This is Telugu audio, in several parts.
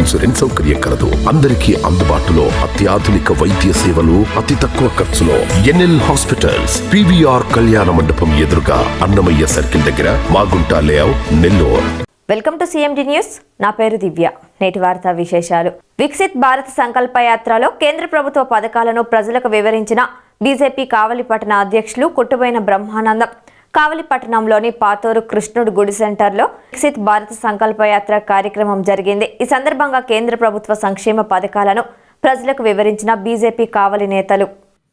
ఇన్సూరెన్స్ సౌకర్యం కలదు. అందరికీ అందుబాటులో అత్యాధునిక వైద్య సేవలు అతి తక్కువ ఖర్చులో ఎన్ఎల్ హాస్పిటల్స్ పివిఆర్ కళ్యాణ మండపం ఎదురుగా అన్నమయ్య సర్కిల్ దగ్గర Magunta layout Nellore. Welcome to CMD news. నా పేరు దివ్య. నేటి వార్తా విశేషాలు. వికసిత్ భారత్ సంకల్ప యాత్రలో కేంద్ర ప్రభుత్వ పథకాలను ప్రజలకు వివరించిన బీజేపీ కావలిపట్టణ అధ్యక్షులు కొట్టుబోయిన బ్రహ్మానందం. కావలిపట్టణంలోని పాతూరు కృష్ణుడు గుడి సెంటర్లో వికసిత్ భారత్ సంకల్పయాత్ర కార్యక్రమం జరిగింది. ఈ సందర్భంగా కేంద్ర ప్రభుత్వ సంక్షేమ పథకాలను ప్రజలకు వివరించిన బీజేపీ కావలి నేతలు.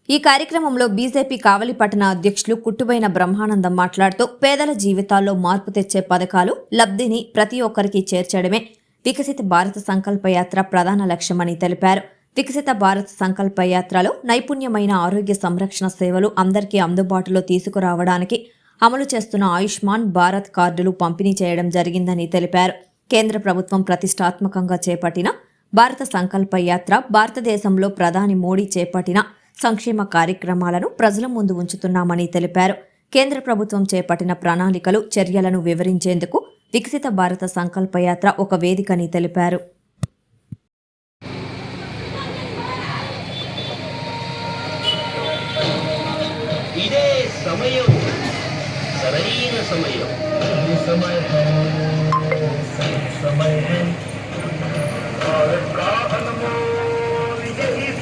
ఈ కార్యక్రమంలో బీజేపీ కావలి పట్టణ అధ్యక్షులు కుట్టుబైన బ్రహ్మానందం మాట్లాడుతూ పేదల జీవితాల్లో మార్పు తెచ్చే పథకాలు లబ్ధిని ప్రతి ఒక్కరికి చేర్చడమే వికసిత భారత సంకల్పయాత్ర ప్రధాన లక్ష్యమని తెలిపారు. వికసిత భారత్ సంకల్ప యాత్రలో నైపుణ్యమైన ఆరోగ్య సంరక్షణ సేవలు అందరికీ అందుబాటులో తీసుకురావడానికి అమలు చేస్తున్న ఆయుష్మాన్ భారత్ కార్డులు పంపిణీ చేయడం జరిగిందని తెలిపారు. కేంద్ర ప్రభుత్వం ప్రతిష్టాత్మకంగా చేపట్టిన భారత సంకల్ప యాత్ర భారతదేశంలో ప్రధాని మోడీ చేపట్టిన సంక్షేమ కార్యక్రమాలను ప్రజల ముందు ఉంచుతున్నామని తెలిపారు. కేంద్ర ప్రభుత్వం చేపట్టిన ప్రణాళికలు చర్యలను వివరించేందుకు వికసిత భారత సంకల్ప యాత్ర ఒక వేదికని తెలిపారు. ఇదే సమయం సరైన సమయం. సమయం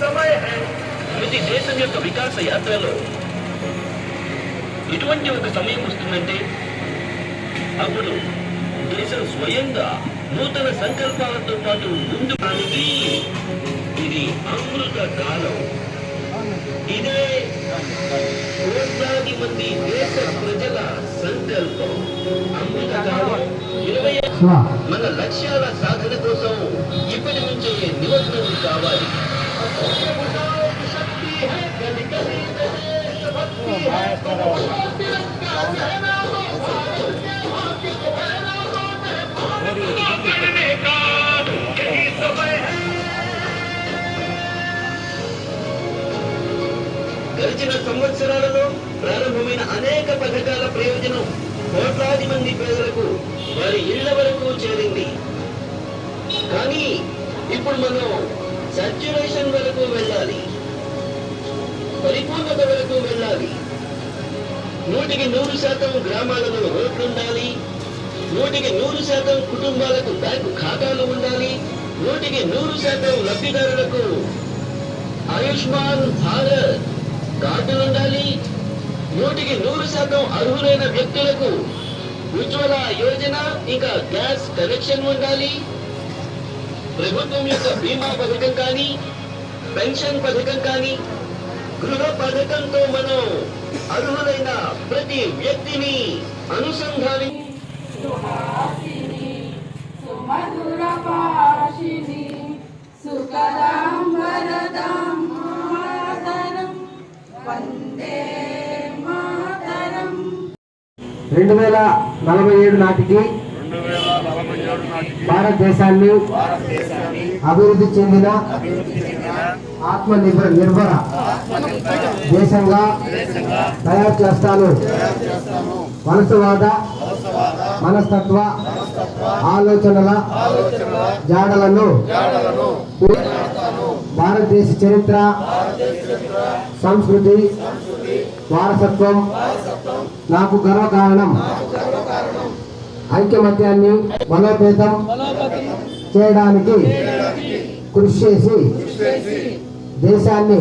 సమయం ఇది దేశం యొక్క వికాస యాత్రలో ఇటువంటి ఒక సమయం వస్తుందంటే అప్పుడు దేశం స్వయంగా నూతన సంకల్పాలతో పాటు ముందు ఇది అమృత కాలం. ఇదే కోట్లాది మంది దేశ ప్రజల సంకల్పం అమృత కాలం ఇరవై మన లక్ష్యాల సాధన కోసం ఇప్పటి నుంచే నిమగ్నం కావాలి. గడిచిన సంవత్సరాలలో ప్రారంభమైన అనేక పథకాల ప్రయోజనం కోట్లాది మంది పేదలకు వారి ఇళ్ళ వరకు చేరింది. కానీ ఇప్పుడు మనం సర్క్యులేషన్ వరకు వెళ్ళాలి. పరిపూర్ణత వరకు వెళ్ళాలి. నూటికి నూరు శాతం గ్రామాలలో రోడ్లు ఉండాలి. నూటికి నూరు శాతం కుటుంబాలకు బ్యాంకు ఖాతాలు ఉండాలి. నూటికి నూరు శాతం లబ్ధిదారులకు ఆయుష్మాన్ భారత్ కార్డులు ఉండాలి. నూటికి నూరు శాతం అర్హులైన వ్యక్తులకు ఉజ్వల యోజన ఇంకా గ్యాస్ కనెక్షన్ ఉండాలి. ప్రభుత్వం యొక్క బీమా పథకం కానీ పెన్షన్ పథకం కానీ గృహ పథకంతో మనం అర్హులైన ప్రతి వ్యక్తిని అనుసంధాని సుఖదాం వరదాం వందే రెండు వేల నలభై ఏడు నాటికి భారతదేశాన్ని అభివృద్ధి చెందిన ఆత్మ నిర్భర నిర్భర దేశంగా తయారు చేస్తాను. వలసవాద మనస్తత్వ ఆలోచనల జాడలను భారతదేశ చరిత్ర సంస్కృతి వారసత్వం నాకు గర్వకారణం. ఐక్యమత్యాన్ని బలోపేతం చేయడానికి కృషి చేసి దేశాన్ని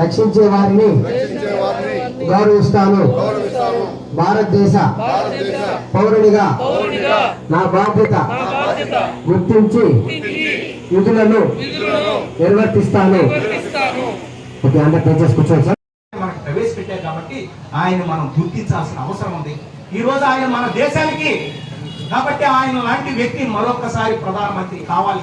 రక్షించే వారిని గౌరవిస్తాను. భారతదేశ పౌరుడిగా నా బాధ్యత గుర్తించి విధులను నిర్వర్తిస్తాను. ఓకే అంటే దయచేసి సార్ ఆయన మనం గుర్తించాల్సిన అవసరం ఉంది. ఈ రోజు ఆయన మన దేశానికి కాబట్టి ఆయన లాంటి వ్యక్తి మరొకసారి ప్రధానమంత్రి కావాలి.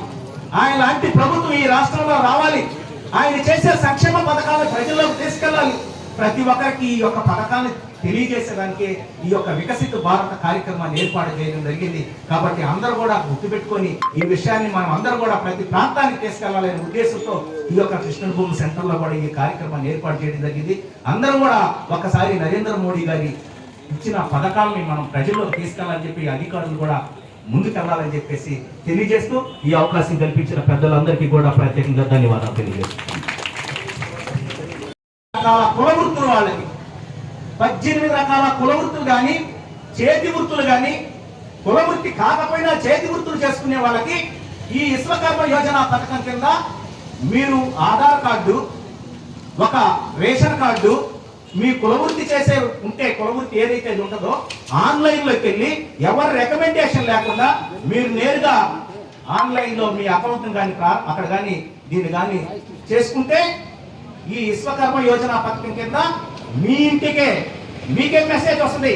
ఆయన లాంటి ప్రభుత్వం ఈ రాష్ట్రంలో రావాలి. ఆయన చేసే సంక్షేమ పథకాలు ప్రజల్లోకి తీసుకెళ్ళాలి. ప్రతి ఒక్కరికి ఈ యొక్క పథకాన్ని తెలియజేసేదానికి ఈ యొక్క వికసిత భారత కార్యక్రమాన్ని ఏర్పాటు చేయడం జరిగింది. కాబట్టి అందరూ కూడా గుర్తుపెట్టుకొని ఈ విషయాన్ని మనం అందరూ కూడా ప్రతి ప్రాంతానికి తీసుకెళ్ళాలనే ఉద్దేశంతో ఈ యొక్క కృష్ణ సెంటర్లో కూడా ఈ కార్యక్రమాన్ని ఏర్పాటు చేయడం జరిగింది. అందరూ కూడా ఒకసారి నరేంద్ర మోడీ గారి ఇచ్చిన పథకాలని మనం ప్రజల్లోకి తీసుకెళ్ళాలని చెప్పి అధికారులు కూడా ముందుకెళ్ళాలని చెప్పేసి తెలియజేస్తూ ఈ అవకాశం కల్పించిన పెద్దలందరికీ కూడా ప్రత్యేకంగా ధన్యవాదాలు తెలియజేస్తున్నాను. రకాల కుల వృత్తులు వాళ్ళకి పద్దెనిమిది రకాల కుల వృత్తులు కానీ చేతి వృత్తులు కానీ కుల వృత్తి కాకపోయినా చేతి వృత్తులు చేసుకునే వాళ్ళకి ఈ విశ్వకర్మ యోజన పథకం కింద మీరు ఆధార్ కార్డు ఒక రేషన్ కార్డు మీ కులవృత్తి చేసే ఉంటే కులవృత్తి ఏదైతే ఉంటుందో ఆన్లైన్లోకి వెళ్ళి ఎవరి రికమెండేషన్ లేకుండా మీరు నేరుగా ఆన్లైన్లో మీ అకౌంట్ కానీ అక్కడ కానీ దీన్ని కానీ చేసుకుంటే ఈ విశ్వకర్మ యోజన పథకం కింద మీ ఇంటికే మీకే మెసేజ్ వస్తుంది.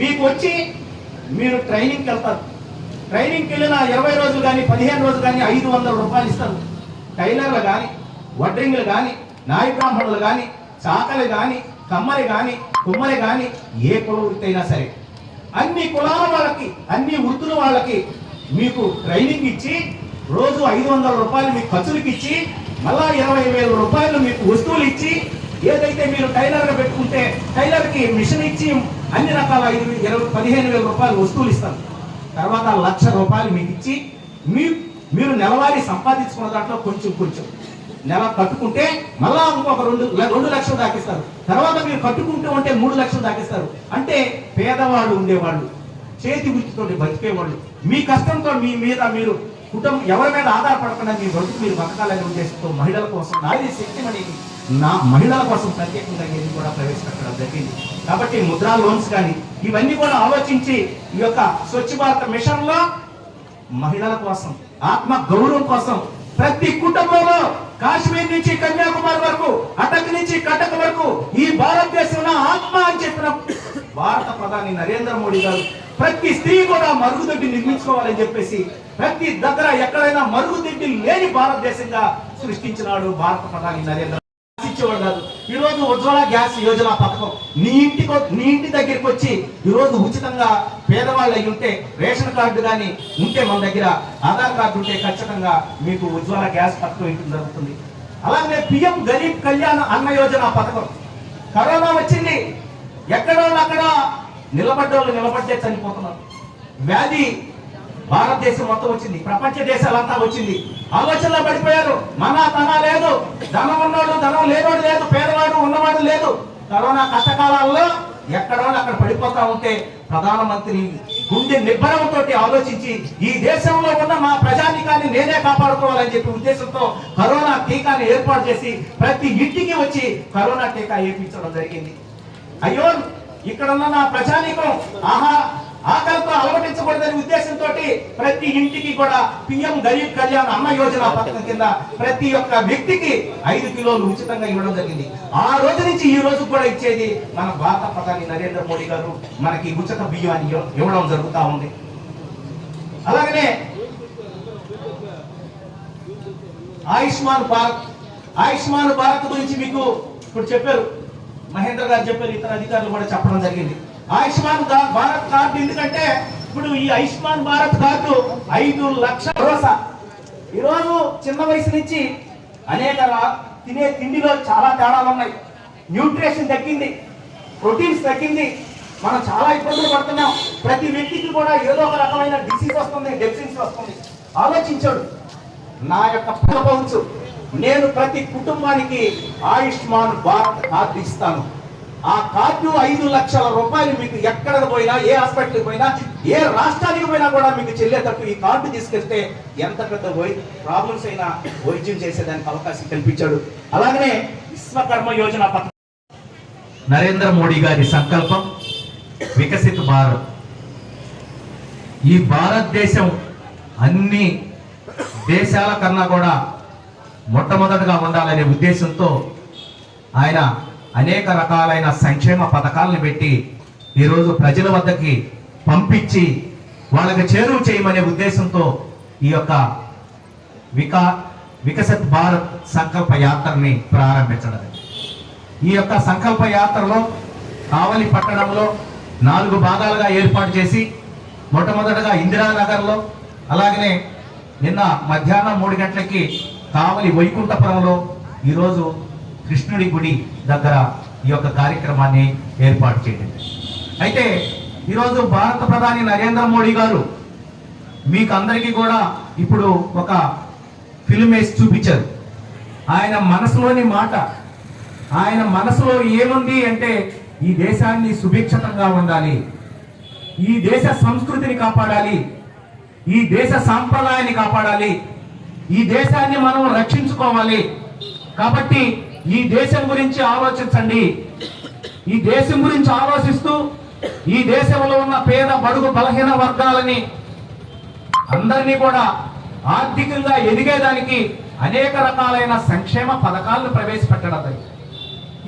మీకు వచ్చి మీరు ట్రైనింగ్కి వెళ్తారు ట్రైనింగ్కి వెళ్ళిన ఇరవై రోజులు కానీ పదిహేను రోజులు కానీ ఐదు వందల రూపాయలు ఇస్తారు. టైలర్లు కానీ వడ్రింగ్లు కానీ నాయ బ్రాహ్మణులు కానీ చాకలి కానీ కమ్మరి కానీ కుమ్మరి కానీ ఏ కుల వృత్తి అయినా సరే. అన్ని కులాల వాళ్ళకి అన్ని వృత్తుల వాళ్ళకి మీకు ట్రైనింగ్ ఇచ్చి రోజు ఐదు వందల రూపాయలు మీకు ఖర్చులకి ఇచ్చి మళ్ళా ఇరవై వేల రూపాయలు మీకు వస్తువులు ఇచ్చి ఏదైతే మీరు టైలర్గా పెట్టుకుంటే టైలర్కి మిషన్ ఇచ్చి అన్ని రకాల ఐదు ఇరవై పదిహేను వేల రూపాయలు వస్తువులు ఇస్తారు. తర్వాత లక్ష రూపాయలు మీకు ఇచ్చి మీ మీరు నెలవారీ సంపాదించుకున్న దాంట్లో కొంచెం కొంచెం. నెల కట్టుకుంటే మళ్ళా ఇంకొక రెండు రెండు లక్షలు దాకిస్తారు. తర్వాత మీరు కట్టుకుంటూ ఉంటే మూడు లక్షలు దాకిస్తారు. అంటే పేదవాళ్ళు ఉండేవాళ్ళు చేతి వృత్తితో బతికేవాళ్ళు. మీ కష్టంతో మీ మీద మీరు కుటుంబం ఎవరి మీద ఆధారపడకుండా మీ బతుకు మీరు బతకాలనే ఉద్దేశంతో మహిళల కోసం నాది శక్తి అనేది నా మహిళల కోసం ప్రత్యేకంగా ఇది కూడా ప్రవేశపెట్టడం జరిగింది. కాబట్టి ముద్రా లోన్స్ కానీ ఇవన్నీ కూడా ఆలోచించి ఈ యొక్క స్వచ్ఛ భారత్ మిషన్లో మహిళల కోసం ఆత్మ గౌరవం కోసం ప్రతి కుటుంబంలో కాశ్మీర్ నుంచి కన్యాకుమారి వరకు అటక్ నుంచి కటక్ వరకు ఈ భారతదేశంలో ఆత్మ అని చెప్పిన భారత ప్రధాని నరేంద్ర మోడీ గారు ప్రతి స్త్రీ కూడా మరుగుదొడ్డి నిర్మించుకోవాలని చెప్పేసి ప్రతి దగ్గర ఎక్కడైనా మరుగుదొడ్డి లేని భారతదేశంగా సృష్టించినాడు భారత ప్రధాని నరేంద్ర ఇచ్చేవాడు కాదు ఈ రోజు ఉజ్వల గ్యాస్ యోజన పథకం. నీ ఇంటికి నీ ఇంటి దగ్గరికి వచ్చి ఈరోజు ఉచితంగా పేదవాళ్ళు అయి ఉంటే రేషన్ కార్డు కానీ ఉంటే మన దగ్గర ఆధార్ కార్డు ఉంటే ఖచ్చితంగా మీకు ఉజ్వల గ్యాస్ పథకం ఇంటికి జరుగుతుంది. అలాగే పిఎం గరీబ్ కళ్యాణ్ అన్న యోజన పథకం. కరోనా వచ్చింది. ఎక్కడో అక్కడ నిలబడ్డోళ్ళు నిలబడ్డే చనిపోతున్నారు. వ్యాధి భారతదేశం మొత్తం వచ్చింది. ప్రపంచ దేశాలంతా వచ్చింది. ఆలోచనలో పడిపోయారు. మన తన లేదు. ధనం ఉన్నవాడు ధనం లేనోడు లేదు. పేదవాడు ఉన్నవాడు లేదు. కరోనా కష్టకాలాల్లో ఎక్కడో అక్కడ పడిపోతా ఉంటే ప్రధానమంత్రి గుండె నిబ్బరంతో ఆలోచించి ఈ దేశంలో ఉన్న మా ప్రజానికాన్ని నేనే కాపాడుకోవాలని చెప్పి ఉద్దేశంతో కరోనా టీకాని ఏర్పాటు చేసి ప్రతి ఇంటికి వచ్చి కరోనా టీకా వేయించడం జరిగింది. అయ్యో ఇక్కడ ఉన్న నా ప్రజానికం ఆహా ఆకలితో అలవటించకూడదనే ఉద్దేశంతో ప్రతి ఇంటికి కూడా పిఎం గరీబ్ కళ్యాణ్ అన్న యోజన పథకం కింద ప్రతి ఒక్క వ్యక్తికి ఐదు కిలోలు ఉచితంగా ఇవ్వడం జరిగింది. ఆ రోజు నుంచి ఈ రోజు కూడా ఇచ్చేది మన భారత ప్రధాని నరేంద్ర మోడీ గారు మనకి ఉచిత బియ్యాన్ని ఇవ్వడం జరుగుతూ ఉంది. అలాగనే ఆయుష్మాన్ భారత్ ఆయుష్మాన్ భారత్ గురించి మీకు ఇప్పుడు చెప్పారు. మహేంద్ర గారు చెప్పారు ఇతర అధికారులు కూడా చెప్పడం జరిగింది. ఆయుష్మాన్ భారత్ కార్డు ఎందుకంటే ఇప్పుడు ఈ ఆయుష్మాన్ భారత్ కార్డు ఐదు లక్షల భరోసా. ఈరోజు చిన్న వయసు నుంచి అనేక రా- తినే తిండిలో చాలా తేడాలు ఉన్నాయి. న్యూట్రిషన్ తగ్గింది ప్రోటీన్స్ తగ్గింది. మనం చాలా ఇబ్బందులు పడుతున్నాం. ప్రతి వ్యక్తికి కూడా ఏదో ఒక రకమైన డిసీజ్ వస్తుంది డెఫిషియన్సీ వస్తుంది. ఆలోచించాడు. నా యొక్క పవచ్చు నేను ప్రతి కుటుంబానికి ఆయుష్మాన్ భారత్ కార్డు ఇస్తాను. ఆ కార్డు ఐదు లక్షల రూపాయలు మీకు ఎక్కడ పోయినా ఏ హాస్పిటల్కి పోయినా ఏ రాష్ట్రానికి పోయినా కూడా మీకు చెల్లేటట్టు ఈ కార్డు తీసుకెళ్తే ఎంత పెద్ద వై ప్రాబ్లమ్స్ అయినా వైద్యం చేసేదానికి అవకాశం కల్పించాడు. అలాగనే విశ్వకర్మ యోజన పథకం. నరేంద్ర మోడీ గారి సంకల్పం వికసిత్ భారత్. ఈ భారతదేశం అన్ని దేశాల కన్నా కూడా మొట్టమొదటిగా ఉండాలనే ఉద్దేశంతో ఆయన అనేక రకాలైన సంక్షేమ పథకాలను పెట్టి ఈరోజు ప్రజల వద్దకి పంపించి వాళ్ళకి చేరువ చేయమనే ఉద్దేశంతో ఈ యొక్క వికా వికసిత్ భారత్ సంకల్ప యాత్రని ప్రారంభించడం ఈ యొక్క సంకల్ప యాత్రలో కావలి పట్టణంలో నాలుగు భాగాలుగా ఏర్పాటు చేసి మొట్టమొదటగా ఇందిరానగర్లో అలాగనే నిన్న మధ్యాహ్నం మూడు గంటలకి కావలి వైకుంఠపురంలో ఈరోజు కృష్ణుడి గుడి దగ్గర ఈ యొక్క కార్యక్రమాన్ని ఏర్పాటు చేయడం అయితే ఈరోజు భారత ప్రధాని నరేంద్ర మోడీ గారు మీకు అందరికీ కూడా ఇప్పుడు ఒక ఫిల్మ్ వేసి చూపించారు. ఆయన మనసులోని మాట ఆయన మనసులో ఏముంది అంటే ఈ దేశాన్ని సుభిక్షతంగా ఉండాలి ఈ దేశ సంస్కృతిని కాపాడాలి ఈ దేశ సాంప్రదాయాన్ని కాపాడాలి ఈ దేశాన్ని మనం రక్షించుకోవాలి. కాబట్టి ఈ దేశం గురించి ఆలోచించండి. ఈ దేశం గురించి ఆలోచిస్తూ ఈ దేశంలో ఉన్న పేద బడుగు బలహీన వర్గాలని అందరినీ కూడా ఆర్థికంగా ఎదిగేదానికి అనేక రకాలైన సంక్షేమ పథకాలను ప్రవేశపెట్టడం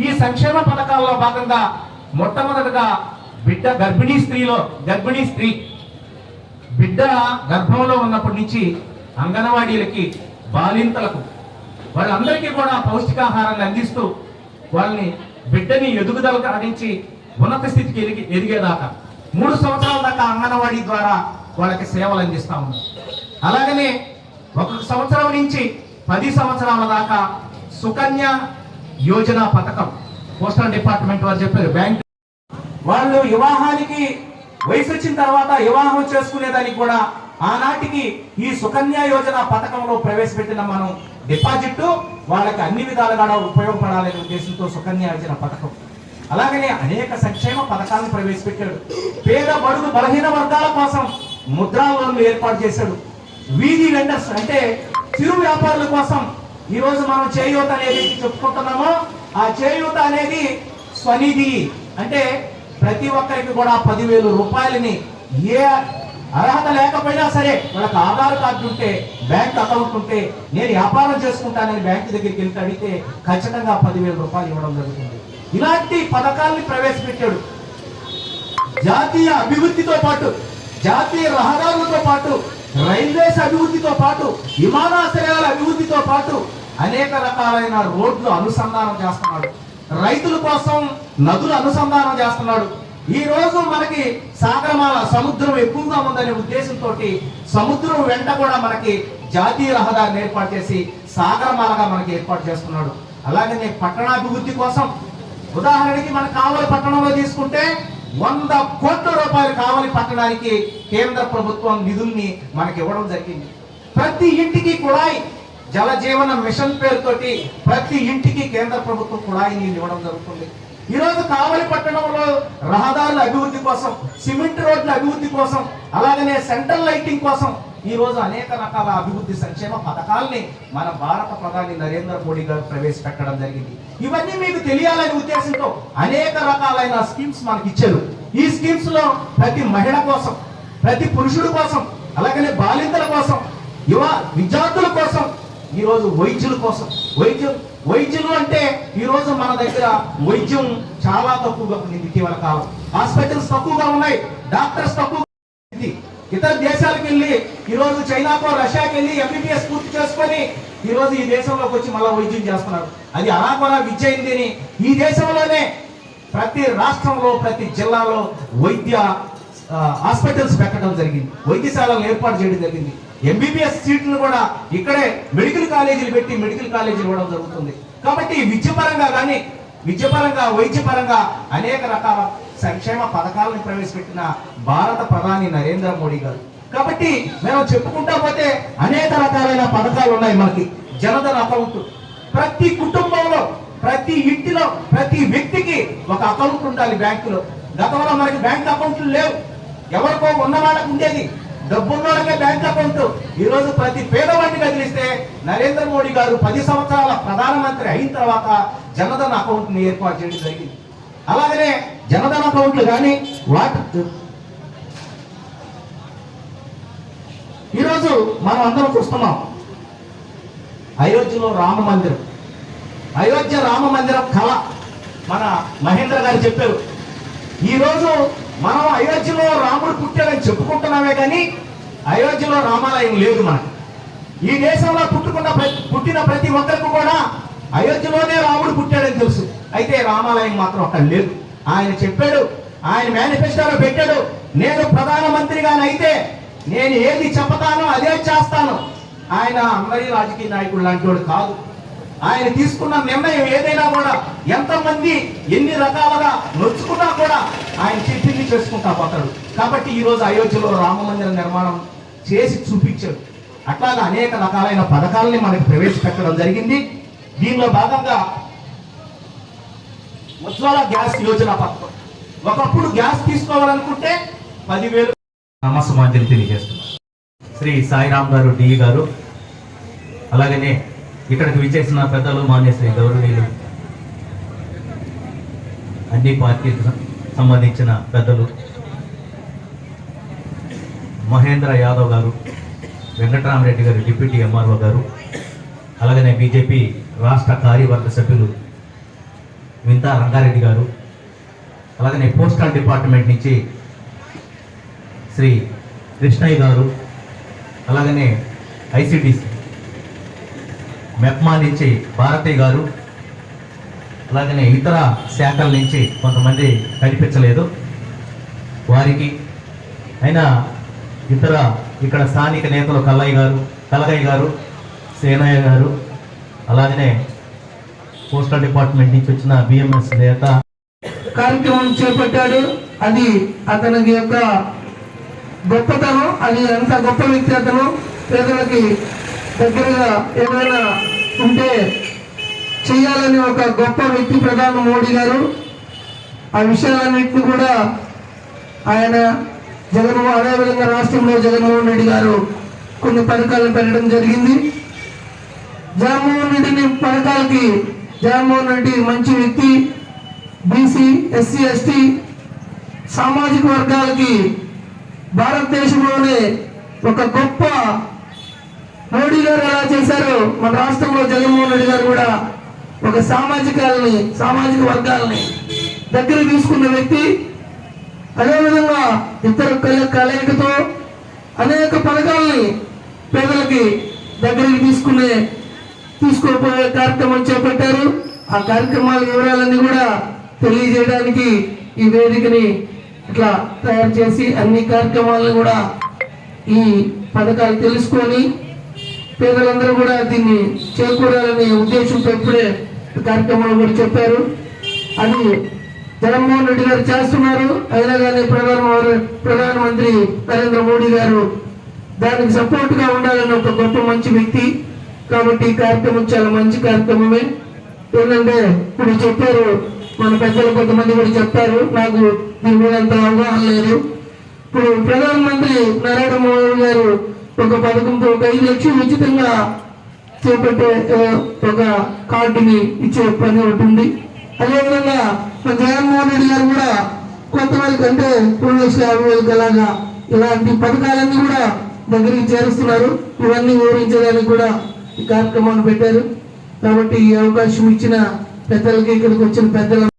ఈ సంక్షేమ పథకాల్లో భాగంగా మొట్టమొదటిగా బిడ్డ గర్భిణీ స్త్రీలో గర్భిణీ స్త్రీ బిడ్డ గర్భంలో ఉన్నప్పటి నుంచి అంగన్వాడీలకి బాలింతలకు వాళ్ళందరికీ కూడా పౌష్టికాహారాన్ని అందిస్తూ వాళ్ళని బిడ్డని ఎదుగుదలకు అందించి ఉన్నత స్థితికి ఎదిగి ఎదిగేదాకా మూడు సంవత్సరాల దాకా అంగన్వాడీ ద్వారా వాళ్ళకి సేవలు అందిస్తా ఉన్నాం. అలాగనే ఒక సంవత్సరం నుంచి పది సంవత్సరాల దాకా సుకన్య యోజన పథకం పోస్టల్ డిపార్ట్మెంట్ వారు చెప్పారు బ్యాంక్. వాళ్ళు వివాహానికి వయసు వచ్చిన తర్వాత వివాహం చేసుకునేదానికి కూడా ఆనాటికి ఈ సుకన్య యోజన పథకంలో ప్రవేశపెట్టిన మనం డిపాజిట్ వాళ్ళకి అన్ని విధాలుగా ఉపయోగపడాలనే ఉద్దేశంతో సుకన్య యోజన పథకం. అలాగనే అనేక సంక్షేమ పథకాలను ప్రవేశపెట్టాడు. పేద బడుగు బలహీన వర్గాల కోసం ముద్రా లోన్లు ఏర్పాటు చేశాడు. వీధి వెండర్స్ అంటే చిరు వ్యాపారుల కోసం ఈ రోజు మనం చేయూత అనేది చెప్పుకుంటున్నామో ఆ చేయూత అనేది స్వనిధి. అంటే ప్రతి ఒక్కరికి కూడా పదివేలు రూపాయలని ఏ అర్హత లేకపోయినా సరే వాళ్ళకి ఆధార్ కార్డు ఉంటే బ్యాంక్ అకౌంట్ ఉంటే నేను వ్యాపారం చేసుకుంటానని బ్యాంక్ దగ్గరికి వెళ్తే అడిగితే ఖచ్చితంగా పదివేల రూపాయలు ఇవ్వడం జరుగుతుంది. ఇలాంటి పథకాల్ని ప్రవేశపెట్టాడు. జాతీయ అభివృద్ధితో పాటు జాతీయ రహదారులతో పాటు రైల్వేస్ అభివృద్ధితో పాటు విమానాశ్రయాల అభివృద్ధితో పాటు అనేక రకాలైన రోడ్లు అనుసంధానం చేస్తున్నాడు. రైతుల కోసం నదులు అనుసంధానం చేస్తున్నాడు. ఈ రోజు మనకి సాగరమాల సముద్రం ఎక్కువగా ఉందనే ఉద్దేశంతో సముద్రం వెంట కూడా మనకి జాతీయ రహదారిని ఏర్పాటు చేసి సాగరమాలగా మనకి ఏర్పాటు చేస్తున్నాడు. అలాగనే పట్టణాభివృద్ధి కోసం ఉదాహరణకి మన కావలి పట్టణంలో తీసుకుంటే వంద కోట్ల రూపాయలు కావలి పట్టణానికి కేంద్ర ప్రభుత్వం నిధుల్ని మనకి ఇవ్వడం జరిగింది. ప్రతి ఇంటికి కుళాయి జల జీవన మిషన్ పేరుతోటి ప్రతి ఇంటికి కేంద్ర ప్రభుత్వం కుళాయి నీళ్ళు ఇవ్వడం జరుగుతుంది. ఈ రోజు కావలి పట్టణంలో రహదారుల అభివృద్ధి కోసం సిమెంట్ రోడ్ల అభివృద్ధి కోసం అలాగనే సెంట్రల్ లైటింగ్ కోసం ఈరోజు అనేక రకాల అభివృద్ధి సంక్షేమ పథకాల్ని మన భారత ప్రధాని నరేంద్ర మోడీ గారు ప్రవేశపెట్టడం జరిగింది. ఇవన్నీ మీకు తెలియాలనే ఉద్దేశంతో అనేక రకాలైన స్కీమ్స్ మనకి ఇచ్చారు. ఈ స్కీమ్స్లో ప్రతి మహిళ కోసం ప్రతి పురుషుడు కోసం అలాగనే బాలింతల కోసం యువ విద్యార్థుల కోసం ఈరోజు వైద్యుల కోసం వైద్యం వైద్యులు అంటే ఈరోజు మన దగ్గర వైద్యం చాలా తక్కువగా ఉంది ఇటీవల కాలం. హాస్పిటల్స్ తక్కువగా ఉన్నాయి డాక్టర్స్ తక్కువ ఇతర దేశాలకు వెళ్ళి ఈరోజు చైనాకో రష్యాకి వెళ్ళి ఎంబీబీఎస్ పూర్తి చేసుకొని ఈరోజు ఈ దేశంలోకి వచ్చి మళ్ళీ వైద్యం చేస్తున్నారు. అది అలా కూడా విద్య అని ఈ దేశంలోనే ప్రతి రాష్ట్రంలో ప్రతి జిల్లాలో వైద్య హాస్పిటల్స్ పెట్టడం జరిగింది. వైద్యశాలలు ఏర్పాటు చేయడం జరిగింది. ఎంబీబీఎస్ సీట్లు కూడా ఇక్కడే మెడికల్ కాలేజీలు పెట్టి మెడికల్ కాలేజీలు ఇవ్వడం జరుగుతుంది. కాబట్టి విద్యపరంగా కానీ విద్యపరంగా వైద్యపరంగా అనేక రకాల సంక్షేమ పథకాలను ప్రవేశపెట్టిన భారత ప్రధాని నరేంద్ర మోడీ గారు. కాబట్టి మేము చెప్పుకుంటా పోతే అనేక రకాలైన పథకాలు ఉన్నాయి మనకి జనధన్ అకౌంట్. ప్రతి కుటుంబంలో ప్రతి ఇంటిలో ప్రతి వ్యక్తికి ఒక అకౌంట్ ఉండాలి బ్యాంకులో. గతంలో మనకి బ్యాంక్ అకౌంట్లు లేవు. ఎవరికో ఉన్న వాళ్ళకి ఉండేది. డబ్బున్నోళ్ళకే బ్యాంక్ అకౌంట్. ఈ రోజు ప్రతి పేదవాడిని కదిలిస్తే నరేంద్ర మోడీ గారు పది సంవత్సరాల ప్రధానమంత్రి అయిన తర్వాత జనధన అకౌంట్ని ఏర్పాటు చేయడం జరిగింది. అలాగనే జనధన అకౌంట్లు కానీ వాటి ఈరోజు మనం అందరం చూస్తున్నాం. అయోధ్యలో రామ మందిరం. అయోధ్య రామ మందిరం కళ మన మహేంద్ర గారు చెప్పారు. ఈ రోజు మనం అయోధ్యలో రాముడు పుట్టాడని చెప్పుకుంటున్నామే కానీ అయోధ్యలో రామాలయం లేదు మనకు. ఈ దేశంలో పుట్టుకున్న ప్రతి- పుట్టిన ప్రతి ఒక్కరికి కూడా అయోధ్యలోనే రాముడు పుట్టాడని తెలుసు. అయితే రామాలయం మాత్రం అక్కడ లేదు. ఆయన చెప్పాడు ఆయన మేనిఫెస్టోలో పెట్టాడు నేను ప్రధానమంత్రిగానైతే నేను ఏది చెప్తానో అదే చేస్తాను. ఆయన అందరి రాజకీయ నాయకుడు లాంటి వాడు కాదు. ఆయన తీసుకున్న నిర్ణయం ఏదైనా కూడా ఎంతమంది ఎన్ని రకాలుగా నొచ్చుకున్నా కూడా ఆయన చెప్పి చేసుకుంటా పోతాడు. కాబట్టి ఈ రోజు అయోధ్యలో రామ మందిర నిర్మాణం చేసి చూపించాడు. అట్లాగే అనేక రకాలైన పథకాలని మనకి ప్రవేశపెట్టడం జరిగింది. దీనిలో భాగంగా ఉజ్వల గ్యాస్ యోజన పథకం. ఒకప్పుడు గ్యాస్ తీసుకోవాలనుకుంటే పదివేలు నమస్సమాంజలి తెలియజేస్తున్నారు శ్రీ సాయిరామ్ గారు డి గారు అలాగనే ఇక్కడికి విచ్చేసిన పెద్దలు మాన్య శ్రీ గౌరవనీయులు అన్ని పార్టీలకు సంబంధించిన పెద్దలు మహేంద్ర యాదవ్ గారు వెంకటరామరెడ్డి గారు డిప్యూటీ ఎంఆర్ఓ గారు అలాగనే బీజేపీ రాష్ట్ర కార్యవర్గ సభ్యులు వింతా రంగారెడ్డి గారు అలాగనే పోస్టల్ డిపార్ట్మెంట్ నుంచి శ్రీ కృష్ణయ్య గారు అలాగనే ఐసిడిసి మెప్మా నుంచి భారతి గారు అలాగనే ఇతర శాఖల నుంచి కొంతమంది కనిపించలేదు. వారికి అయినా ఇతర ఇక్కడ స్థానిక నేతలు కల్లయ్య గారు కలగయ్య గారు సేనయ్య గారు అలాగనే పోస్టల్ డిపార్ట్మెంట్ నుంచి వచ్చిన బిఎంఎస్ నేత కార్యక్రమం చేపట్టాడు. అది అతని యొక్క గొప్పతనం అది అంత గొప్ప వ్యక్తి అతను. పేదలకి దగ్గరగా ఏమైనా ఉంటే చేయాలని ఒక గొప్ప వ్యక్తి ప్రధాని మోడీ గారు. ఆ విషయాలన్నింటినీ కూడా ఆయన జగన్మోహన్ అదేవిధంగా రాష్ట్రంలో జగన్మోహన్ రెడ్డి గారు కొన్ని పథకాలను పెట్టడం జరిగింది. జగన్మోహన్ రెడ్డిని పథకాలకి జగన్మోహన్ రెడ్డి మంచి వ్యక్తి బీసీ ఎస్సీ ఎస్టీ సామాజిక వర్గాలకి భారతదేశంలోనే ఒక గొప్ప మోడీ గారు ఎలా చేశారో మన రాష్ట్రంలో జగన్మోహన్ రెడ్డి గారు కూడా ఒక సామాజికాలని సామాజిక వర్గాలని దగ్గర తీసుకున్న వ్యక్తి అదేవిధంగా ఇతర కలయికతో అనేక పథకాలని పేదలకి దగ్గరికి తీసుకునే తీసుకోపోయే కార్యక్రమం చేపట్టారు. ఆ కార్యక్రమాల వివరాలన్నీ కూడా తెలియజేయడానికి ఈ వేదికని ఇట్లా తయారు చేసి అన్ని కార్యక్రమాలను కూడా ఈ పథకాలు తెలుసుకొని పేదలందరూ కూడా దీన్ని చేకూరాలనే ఉద్దేశంతో ఇప్పుడే కార్యక్రమంలో కూడా చెప్పారు. అది జగన్మోహన్ రెడ్డి గారు చేస్తున్నారు. అయినా కానీ ప్రధాన ప్రధానమంత్రి నరేంద్ర మోడీ గారు దానికి సపోర్ట్గా ఉండాలని ఒక గొప్ప మంచి వ్యక్తి. కాబట్టి ఈ కార్యక్రమం చాలా మంచి కార్యక్రమమే. ఏంటంటే ఇప్పుడు చెప్పారు మన పెద్దలు కొంతమంది కూడా చెప్పారు నాకు దీని మీద అంత అవగాహన లేదు. ఇప్పుడు ప్రధానమంత్రి నరేంద్ర మోడీ గారు ఒక పథకంతో ఒక ఐదు లక్షలు ఉచితంగా చేపట్టే ఒక కార్డుని ఇచ్చే పని ఒకటి ఉంది. అదేవిధంగా మన జగన్మోహన్ రెడ్డి గారు కూడా కొంతమందికి అంటే రెండు లక్షల యాభై వేలకు అలాగా ఇలాంటి పథకాలన్నీ కూడా దగ్గరికి చేరుస్తున్నారు. ఇవన్నీ వివరించడానికి కూడా ఈ కార్యక్రమాన్ని పెట్టారు. కాబట్టి ఈ అవకాశం ఇచ్చిన పెద్దలకి ఇక్కడికి వచ్చిన పెద్దల